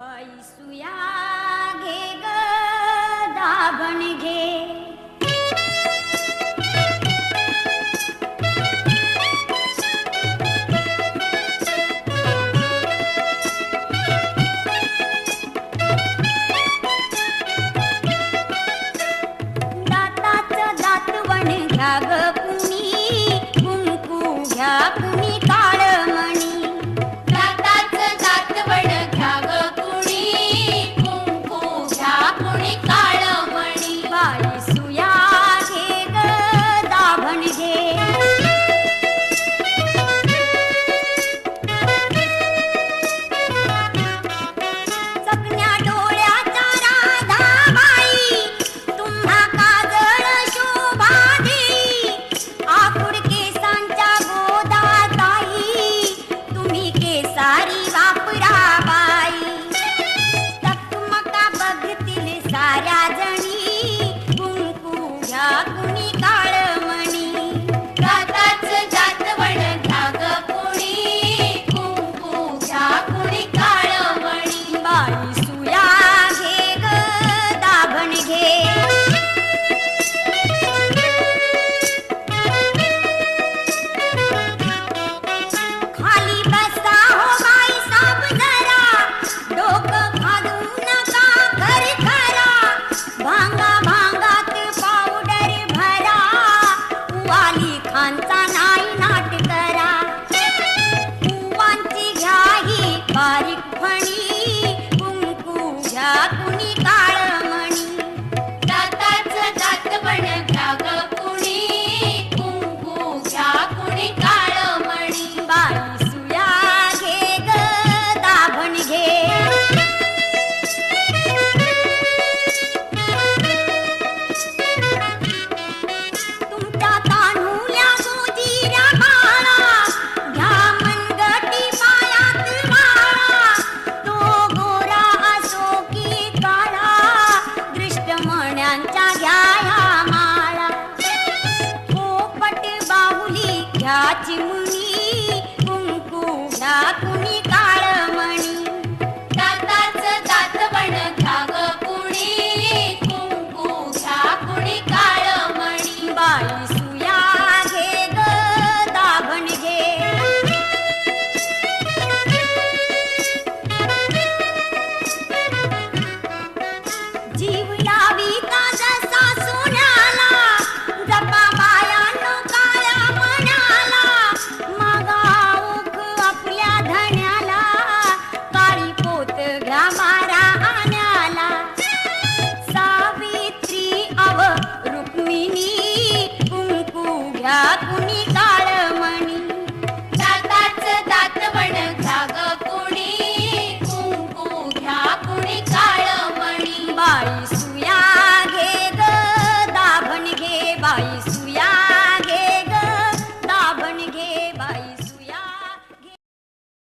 ऐसूया घे ग दाभण घे. दाताच दातवण घ्या ग कुंकू घ्या कुणी. का ஆச்சி முனி